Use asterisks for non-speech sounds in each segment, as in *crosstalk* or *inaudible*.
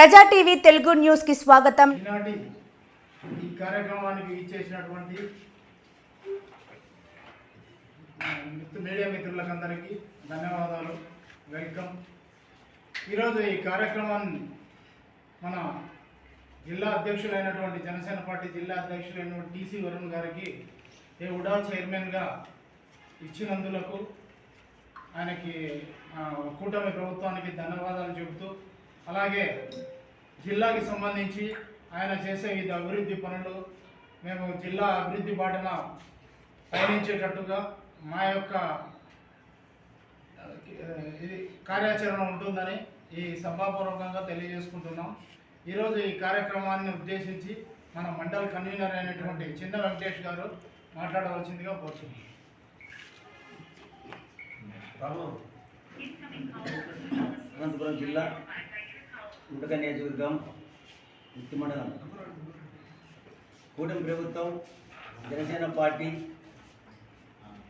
ప్రజా టీవీ తెలుగు న్యూస్కి స్వాగతం. ఈనాటి ఈ కార్యక్రమానికి ఇచ్చేసినటువంటి మీడియా మిత్రులకందరికీ ధన్యవాదాలు. వెల్కమ్. ఈరోజు ఈ కార్యక్రమాన్ని మన జిల్లా అధ్యక్షులైనటువంటి జనసేన పార్టీ జిల్లా అధ్యక్షులైనటువంటి టీసీ వరుణ్ గారికి ఏ ఉడా చైర్మన్గా ఇచ్చినందులకు ఆయనకి కూటమి ప్రభుత్వానికి ధన్యవాదాలు చెబుతూ అలాగే జిల్లాకి సంబంధించి ఆయన చేసే ఇది అభివృద్ధి పనులు మేము జిల్లా అభివృద్ధి బాటన పయనించేటట్టుగా మా యొక్క ఇది కార్యాచరణ ఉంటుందని ఈ సభాపూర్వకంగా తెలియజేసుకుంటున్నాం. ఈరోజు ఈ కార్యక్రమాన్ని ఉద్దేశించి మన మండల కన్వీనర్ అయినటువంటి చిన్న వెంకటేష్ గారు మాట్లాడవలసిందిగా కోరుతున్నాం. అనంతపురం జిల్లా ఉండక నియోజకవర్గం ముక్తి మండలం కూటమి ప్రభుత్వం జనసేన పార్టీ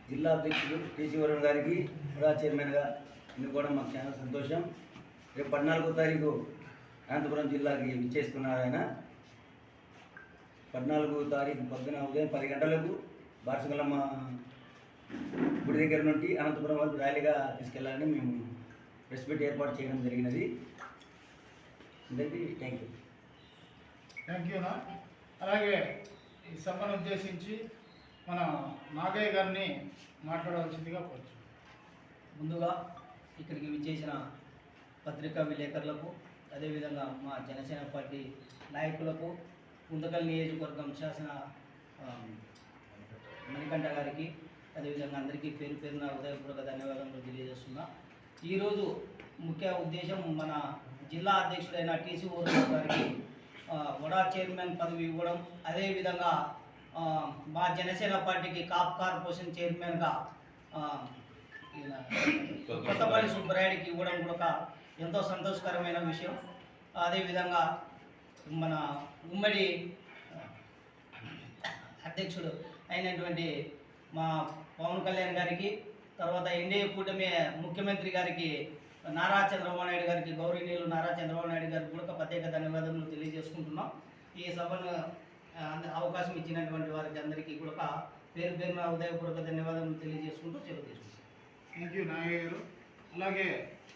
జిల్లా అధ్యక్షుడు టీసీ వరుణ్ గారికి కూడా చైర్మన్గా ఎన్నుకోవడం మాకు చాలా సంతోషం. రేపు పద్నాలుగో తారీఖు అనంతపురం జిల్లాకి విచ్చేస్తున్నారు ఆయన. పద్నాలుగో తారీఖు పొద్దున ఉదయం పది గంటలకు బార్సగలమ్మ గుడి దగ్గర నుండి అనంతపురం వరకు ర్యాలీగా తీసుకెళ్ళాలని మేము ప్రెస్ మీట్ ఏర్పాటు చేయడం జరిగినది. థ్యాంక్ యూ థ్యాంక్ అలాగే ఈ సభను ఉద్దేశించి మన నాగయ్య గారిని మాట్లాడవలసిందిగా కోరుతున్నాం ముందుగా ఇక్కడికి విచ్చేసిన పత్రికా విలేకరులకు అదేవిధంగా మా జనసేన పార్టీ నాయకులకు కుందకల్ నియోజకవర్గం శాసన మణికంఠ గారికి అదేవిధంగా అందరికీ పేరు పేరున ఉదయపూర్వక ధన్యవాదాలు తెలియజేస్తున్నా. ఈరోజు ముఖ్య ఉద్దేశం మన జిల్లా అధ్యక్షుడైన టీసీ ఊరు గారికి వడా చైర్మన్ పదవి ఇవ్వడం అదేవిధంగా మా జనసేన పార్టీకి కాప్ కార్పొరేషన్ చైర్మన్గా కొత్తపల్లి సుబ్బరాయుడికి ఇవ్వడం కూడా ఒక ఎంతో సంతోషకరమైన విషయం. అదేవిధంగా మన ఉమ్మడి అధ్యక్షుడు అయినటువంటి మా పవన్ కళ్యాణ్ గారికి తర్వాత ఎన్డీఏ కూటమి ముఖ్యమంత్రి గారికి నారా చంద్రబాబు నాయుడు గారికి గౌరవనీయులు నారా చంద్రబాబు నాయుడు గారికి కూడా ఒక ప్రత్యేక ధన్యవాదాలు తెలియజేసుకుంటున్నాం. ఈ సభను అవకాశం ఇచ్చినటువంటి వారికి అందరికీ కూడా ఒక పేరు పేరున ఉదయపూర్వక ధన్యవాదాలు తెలియజేసుకుంటూ సెలవు తీసుకుంటాం థ్యాంక్ యూ నాగయ్య గారు. అలాగే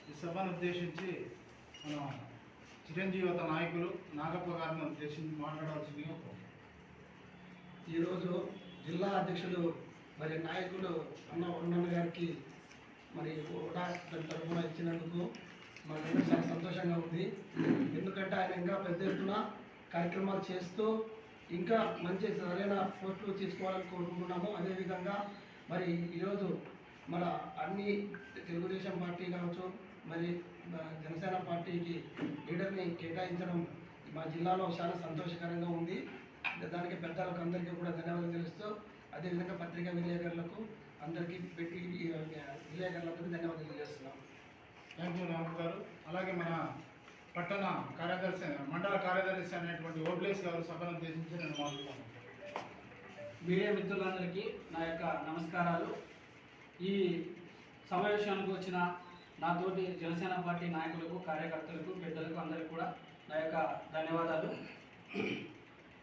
ఈ సభను ఉద్దేశించి మన చిరంజీవత నాయకులు నాగప్ప గారిని ఉద్దేశించి మాట్లాడవలసిందిగా కోరుతున్నాం. ఈరోజు జిల్లా అధ్యక్షులు మరి నాయకులు అన్న ఉన్నన్న గారికి మరి కూడా తరఫున ఇచ్చినందుకు మాకు చాలా సంతోషంగా ఉంది. ఎందుకంటే ఆయన ఇంకా పెద్ద ఎత్తున కార్యక్రమాలు చేస్తూ ఇంకా మంచి సరైన పోస్టులు తీసుకోవాలని కోరుకుంటున్నాము అదేవిధంగా మరి ఈరోజు మన అన్ని తెలుగుదేశం పార్టీ కావచ్చు మరి జనసేన పార్టీకి లీడర్ని కేటాయించడం మా జిల్లాలో చాలా సంతోషకరంగా ఉంది. దానికి పెద్దలకు అందరికీ కూడా ధన్యవాదాలు తెలుస్తూ అదేవిధంగా పత్రికా విలేకరులకు అందరికీ పెట్టి ఈ విలేకరులకు ధన్యవాదాలు తెలియజేస్తున్నాం. థ్యాంక్ యూ నాగప్ప గారు. అలాగే మన పట్టణ కార్యదర్శి మండల కార్యదర్శి అనేటువంటి ఓబ్లేస్ గారు సభను ఉద్దేశించి నేను మాట్లాడుతాను. మీడియా మిత్రులందరికీ నా యొక్క నమస్కారాలు. ఈ సమావేశానికి వచ్చిన నాతోటి జనసేన పార్టీ నాయకులకు కార్యకర్తలకు పెద్దలకు అందరికీ కూడా నా యొక్క ధన్యవాదాలు.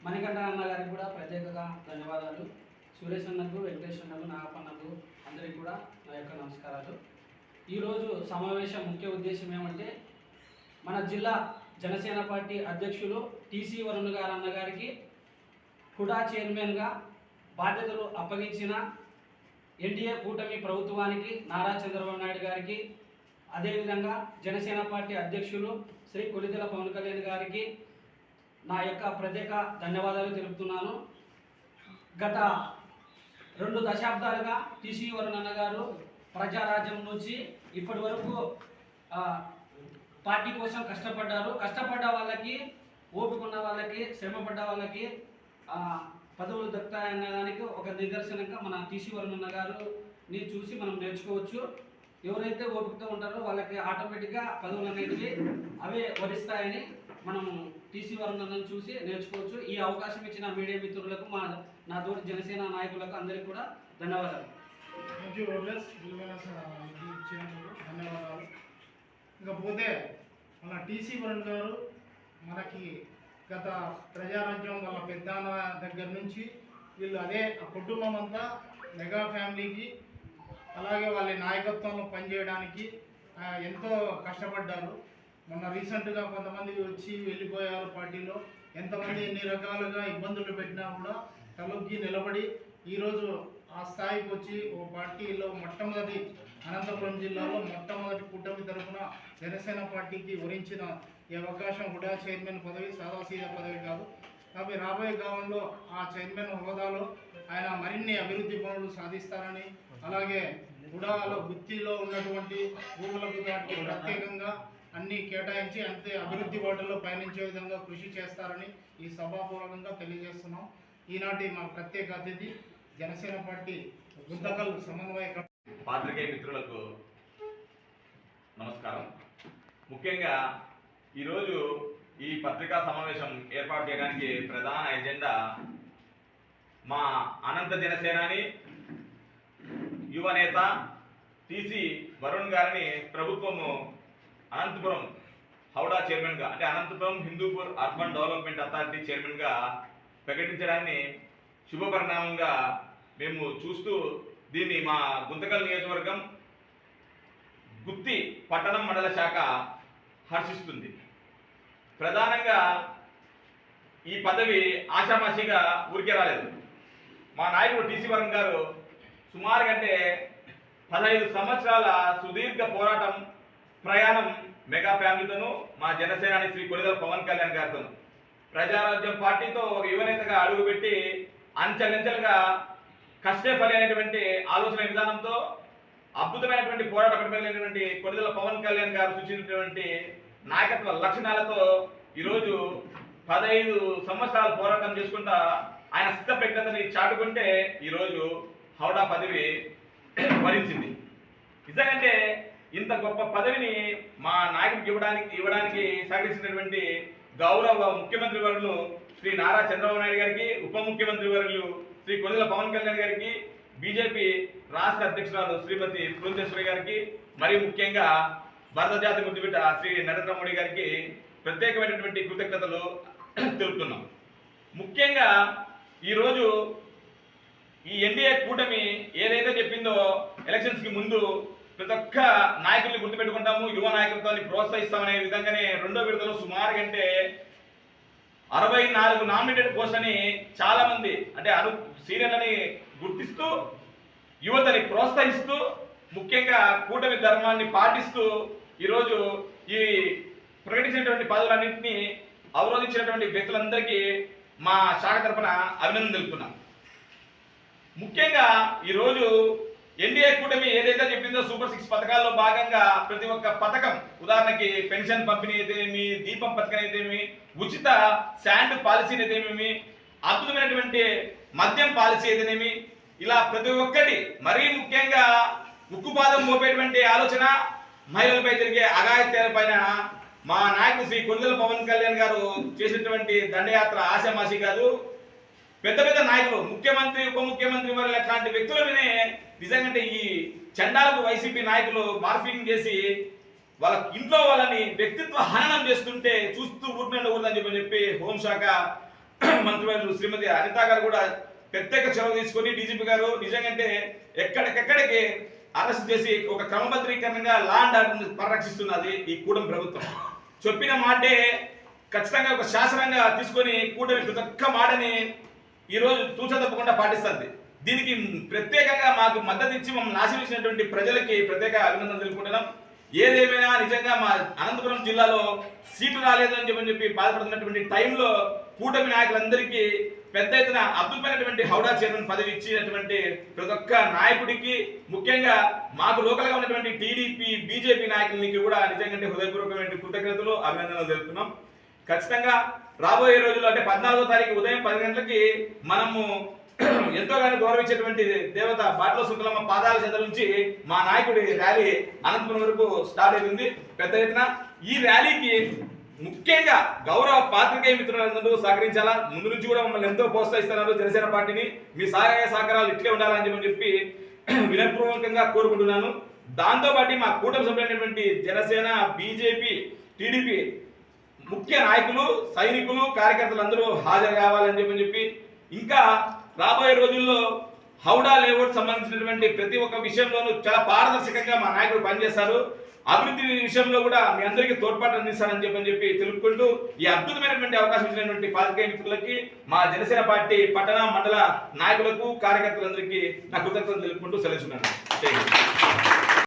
మణికంఠ అన్న గారికి కూడా ప్రత్యేకంగా ధన్యవాదాలు. సురేష్ అన్నకు వెంకటేష్ అన్నకు నాగప్పన్నకు అందరికీ కూడా నా యొక్క నమస్కారాలు. ఈరోజు సమావేశం ముఖ్య ఉద్దేశం ఏమంటే మన జిల్లా జనసేన పార్టీ అధ్యక్షులు టీసీ వరుణ్ గారు అన్న గారికి హుడా చైర్మన్గా బాధ్యతలు అప్పగించిన ఎన్డీఏ కూటమి ప్రభుత్వానికి నారా చంద్రబాబు నాయుడు గారికి అదేవిధంగా జనసేన పార్టీ అధ్యక్షులు శ్రీ కొలిదెల పవన్ కళ్యాణ్ గారికి నా యొక్క ప్రత్యేక ధన్యవాదాలు తెలుపుతున్నాను. గత రెండు దశాబ్దాలుగా టీసీ వరుణన్న ప్రజారాజ్యం నుంచి ఇప్పటి వరకు పార్టీ కోసం కష్టపడ్డారు. కష్టపడ్డ వాళ్ళకి ఓపికన్న వాళ్ళకి శ్రమపడ్డ వాళ్ళకి పదవులు దక్కుతాయన్న దానికి ఒక నిదర్శనంగా మన టీసీ వరుణన్న చూసి మనం నేర్చుకోవచ్చు. ఎవరైతే ఓపికతో ఉంటారో వాళ్ళకి ఆటోమేటిక్గా పదవులు అనేటివి అవే వరిస్తాయని మనం టీసీ వరుణ్ చూసి నేర్చుకోవచ్చు. ఈ అవకాశం ఇచ్చిన మీడియా మిత్రులకు మా నా తోటి జనసేన నాయకులకు అందరికీ కూడా ధన్యవాదాలు. ధన్యవాదాలు. ఇంకా మన టీసీ వరుణ్ గారు మనకి గత ప్రజారాజ్యం వాళ్ళ పెద్దాన్న దగ్గర నుంచి వీళ్ళు అదే ఆ కుటుంబం అంతా మెగా ఫ్యామిలీకి అలాగే వాళ్ళ నాయకత్వంలో పనిచేయడానికి ఎంతో కష్టపడ్డారు. మొన్న రీసెంట్గా కొంతమంది వచ్చి వెళ్ళిపోయారు పార్టీలో. ఎంతమంది ఎన్ని రకాలుగా ఇబ్బందులు పెట్టినా కూడా తలొగ్గి నిలబడి ఈరోజు ఆ స్థాయికి వచ్చి ఓ పార్టీలో మొట్టమొదటి అనంతపురం జిల్లాలో మొట్టమొదటి కూటమి తరఫున జనసేన పార్టీకి వరించిన ఈ అవకాశం కూడా చైర్మన్ పదవి సాదాసీద పదవి కాదు. కాబట్టి రాబోయే కాలంలో ఆ చైర్మన్ హోదాలో ఆయన మరిన్ని అభివృద్ధి పనులు సాధిస్తారని అలాగే గుడాలో గుత్తిలో ఉన్నటువంటి భూములకు దాటి ప్రత్యేకంగా అన్ని కేటాయించి అంతే అభివృద్ధి బాటలో పయనించే విధంగా కృషి చేస్తారని ఈ సభాపూర్వకంగా తెలియజేస్తున్నాం. ఈనాటి మా ప్రత్యేక అతిథి జనసేన పార్టీ గుంతకల్ సమన్వయ పాత్రికేయ మిత్రులకు నమస్కారం. ముఖ్యంగా ఈరోజు ఈ పత్రికా సమావేశం ఏర్పాటు చేయడానికి ప్రధాన ఎజెండా మా అనంత జనసేనాని యువ నేత టీసీ వరుణ్ గారిని ప్రభుత్వము అనంతపురం హౌడా చైర్మన్గా అంటే Anantapuram Hindupur urban development authority చైర్మన్గా ప్రకటించడాన్ని శుభపరిణామంగా మేము చూస్తూ దీన్ని మా గుంతకల్ నియోజకవర్గం గుత్తి పట్టణం మండల శాఖ హర్షిస్తుంది. ప్రధానంగా ఈ పదవి ఆషామాషిగా ఊరికే రాలేదు. మా నాయకుడు టీసీ వరం గారు సుమారు కంటే పదహైదు సంవత్సరాల సుదీర్ఘ పోరాటం ప్రయాణం మెగా ఫ్యామిలీతోను మా జనసేనాని శ్రీ కొనిదల పవన్ కళ్యాణ్ గారితోనూ. ప్రజారాజ్యం పార్టీతో ఒక యువనేతగా అడుగుపెట్టి అంచెలంచెలుగా కష్టే ఫలి అనేటువంటి ఆలోచన విధానంతో అద్భుతమైనటువంటి పోరాట పడిపోయినటువంటి కొనిదల పవన్ కళ్యాణ్ గారు సూచించినటువంటి నాయకత్వ లక్షణాలతో ఈరోజు పదహైదు సంవత్సరాలు పోరాటం చేసుకుంటా ఆయన స్థితప్రజ్ఞతని చాటుకుంటే ఈరోజు హౌడా పదవి వరించింది. నిజంగంటే ఇంత గొప్ప పదవిని మా నాయకుడికి ఇవ్వడానికి ఇవ్వడానికి సహకరించినటువంటి గౌరవ ముఖ్యమంత్రి వర్యులు శ్రీ నారా చంద్రబాబు నాయుడు గారికి ఉప ముఖ్యమంత్రి వర్యులు శ్రీ కొనిదల పవన్ కళ్యాణ్ గారికి బీజేపీ రాష్ట్ర అధ్యక్షురాలు శ్రీమతి పురంధేశ్వరి గారికి మరి ముఖ్యంగా భారత జాతి ముద్దుబిడ్డ శ్రీ నరేంద్ర మోడీ గారికి ప్రత్యేకమైనటువంటి కృతజ్ఞతలు *clears throat* తెలుపుతున్నాం. ముఖ్యంగా ఈరోజు ఈ ఎన్డీఏ కూటమి ఏదైతే చెప్పిందో ఎలక్షన్స్కి ముందు ప్రతి ఒక్క నాయకుల్ని గుర్తుపెట్టుకుంటాము యువ నాయకత్వాన్ని ప్రోత్సహిస్తామనే విధంగానే రెండో విడతలో సుమారు కంటే అరవై నాలుగు నామినేటెడ్ పోస్ట్ అని చాలా మంది అంటే అను సీనియర్లని గుర్తిస్తూ యువతని ప్రోత్సహిస్తూ ముఖ్యంగా కూటమి ధర్మాన్ని పాటిస్తూ ఈరోజు ఈ ప్రకటించినటువంటి పదవులన్నింటినీ అవరోధించినటువంటి వ్యక్తులందరికీ మా శాఖ తరపున అభినందన తెలుపుతున్నాం. ముఖ్యంగా ఈరోజు ఎన్డీఏ కూటమి ఏదైతే చెప్పిందో సూపర్ సిక్స్ పథకాల్లో భాగంగా ప్రతి ఒక్క పథకం ఉదాహరణకి పెన్షన్ పంపిణీ అయితేమి దీపం పథకం అయితేమి ఉచిత శాండ్ పాలసీ అయితేమి అద్భుతమైనటువంటి మద్యం పాలసీ అయితేనేమి ఇలా ప్రతి ఒక్కటి మరీ ముఖ్యంగా ఉక్కుపాదం మోపేటువంటి ఆలోచన మహిళలపై జరిగే అగాయత్యాల పైన మా నాయకుడు శ్రీ కొండల పవన్ కళ్యాణ్ గారు చేసినటువంటి దండయాత్ర ఆశామాషి కాదు. పెద్ద పెద్ద నాయకులు ముఖ్యమంత్రి ఉప ముఖ్యమంత్రి వారు అట్లాంటి వ్యక్తుల మీదే నిజంగా ఈ చండాలకు వైసీపీ నాయకులు మార్ఫింగ్ చేసి వాళ్ళ ఇంట్లో వాళ్ళని వ్యక్తిత్వ హననం చేస్తుంటే చూస్తూ ఊరినండకూడదని చెప్పని చెప్పి హోంశాఖ *clears throat* మంత్రివర్యులు శ్రీమతి అనిత గారు కూడా ప్రత్యేక చొరవ తీసుకొని డీజీపీ గారు నిజంగా ఎక్కడికెక్కడికి అరెస్ట్ చేసి ఒక క్రమబద్ధీకరణగా లా అండ్ ఆర్డర్ పరిరక్షిస్తున్నది ఈ కూటమి ప్రభుత్వం. చెప్పిన మాటే ఖచ్చితంగా ఒక శాసనంగా తీసుకొని కూటమి ప్రతి ఒక్క మాటని ఈరోజు తూచ తప్పకుండా పాటిస్తుంది. దీనికి ప్రత్యేకంగా మాకు మద్దతు ఇచ్చి మమ్మల్ని ఆశీర్వించినటువంటి ప్రజలకి ప్రత్యేక అభినందన తెలుపుకుంటున్నాం. ఏదేమైనా నిజంగా మా అనంతపురం జిల్లాలో సీటు రాలేదు అని చెప్పని చెప్పి బాధపడుతున్నటువంటి టైంలో కూటమి నాయకులందరికీ పెద్ద ఎత్తున అద్భుతమైనటువంటి హౌడా చైర్మన్ పదవి ఇచ్చినటువంటి ప్రతి ఒక్క నాయకుడికి ముఖ్యంగా మాకు లోకల్గా ఉన్నటువంటి టీడీపీ బీజేపీ నాయకులకి కూడా నిజంగా హృదయపూర్వకమైన కృతజ్ఞతలు అభినందనలు తెలుపుతున్నాం. ఖచ్చితంగా రాబోయే రోజుల్లో అంటే పద్నాలుగో తారీఖు ఉదయం పది గంటలకి మనము *clears throat* ఎంతోగానో గౌరవించేటువంటి దేవత బాటలో శుక్లమ్మ పాదాల చెంత నుంచి మా నాయకుడి ర్యాలీ అనంతపురం వరకు స్టార్ట్ అవుతుంది. పెద్ద ఎత్తున ఈ ర్యాలీకి ముఖ్యంగా గౌరవ పాత్రికేయ మిత్రులందరూ సహకరించాలా? ముందు నుంచి కూడా మమ్మల్ని ఎంతో ప్రోత్సహిస్తున్నారు జనసేన పార్టీని. మీ సహాయ సహకారాలు ఇట్లే ఉండాలని చెప్పని చెప్పి *clears throat* వినయపూర్వకంగా కోరుకుంటున్నాను. దాంతోపాటు మా కూటమి సభ్యులైనటువంటి జనసేన బీజేపీ టీడీపీ ముఖ్య నాయకులు సైనికులు కార్యకర్తలు అందరూ హాజరు కావాలని చెప్పి చెప్పి ఇంకా రాబోయే రోజుల్లో హౌడా లేఅవుట్ సంబంధించినటువంటి ప్రతి ఒక్క విషయంలోనూ చాలా పారదర్శకంగా మా నాయకులు పనిచేస్తారు. అభివృద్ధి విషయంలో కూడా మీ అందరికీ తోడ్పాటు అందిస్తారని చెప్పని చెప్పి తెలుపుకుంటూ ఈ అద్భుతమైనటువంటి అవకాశం ఇచ్చినటువంటి పాత్రికేయ మిత్రులకి మా జనసేన పార్టీ పట్టణ మండల నాయకులకు కార్యకర్తలందరికీ నా కృతజ్ఞతలు తెలుపుకుంటూ సెలవుతున్నాను